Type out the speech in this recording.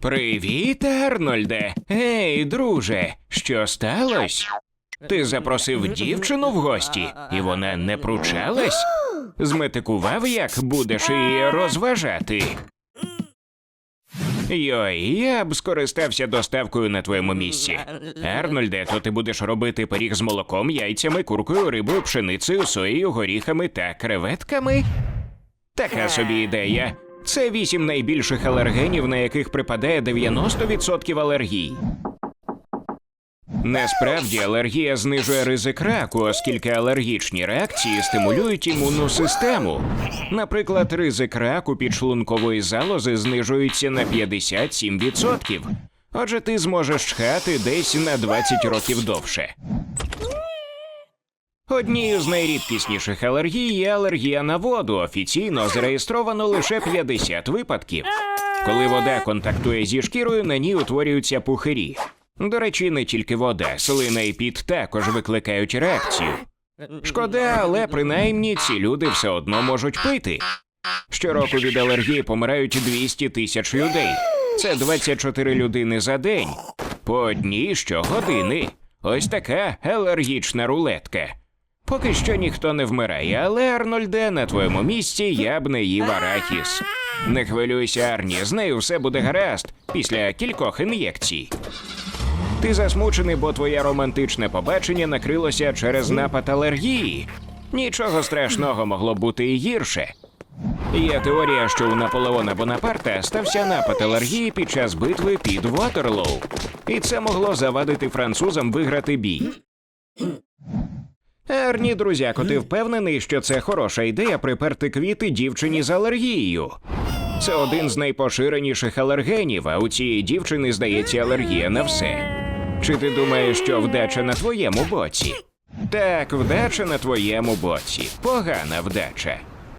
Привіт, Арнольде. Гей, друже, що сталося? Ти запросив дівчину в гості, і вона не пручалась? Зметикував, як будеш її розважати. Йой, я б скористався доставкою на твоєму місці. Арнольде, то ти будеш робити пиріг з молоком, яйцями, куркою, рибою, пшеницею, соєю, горіхами та креветками? Така собі ідея. Це вісім найбільших алергенів, на яких припадає 90% алергій. Насправді алергія знижує ризик раку, оскільки алергічні реакції стимулюють імунну систему. Наприклад, ризик раку підшлункової залози знижується на 57%. Отже, ти зможеш чхати десь на 20 років довше. Однією з найрідкісніших алергій є алергія на воду. Офіційно зареєстровано лише 50 випадків. Коли вода контактує зі шкірою, на ній утворюються пухирі. До речі, не тільки вода, слина і піт також викликають реакцію. Шкода, але принаймні ці люди все одно можуть пити. Щороку від алергії помирають 200 тисяч людей. Це 24 людини за день. По одній щогодини. Ось така алергічна рулетка. Поки що ніхто не вмирає, але Арнольде, на твоєму місці я б не їв арахіс. Не хвилюйся, Арні, з нею все буде гаразд після кількох ін'єкцій. Ти засмучений, бо твоє романтичне побачення накрилося через напад алергії. Нічого страшного могло бути і гірше. Є теорія, що у Наполеона Бонапарта стався напад алергії під час битви під Ватерлоу, і це могло завадити французам виграти бій. Ерні, друзяко, ти впевнений, що це хороша ідея приперти квіти дівчині з алергією. Це один з найпоширеніших алергенів, а у цієї дівчини здається алергія на все. Чи ти думаєш, що вдача на твоєму боці? Так, вдача на твоєму боці. Погана вдача.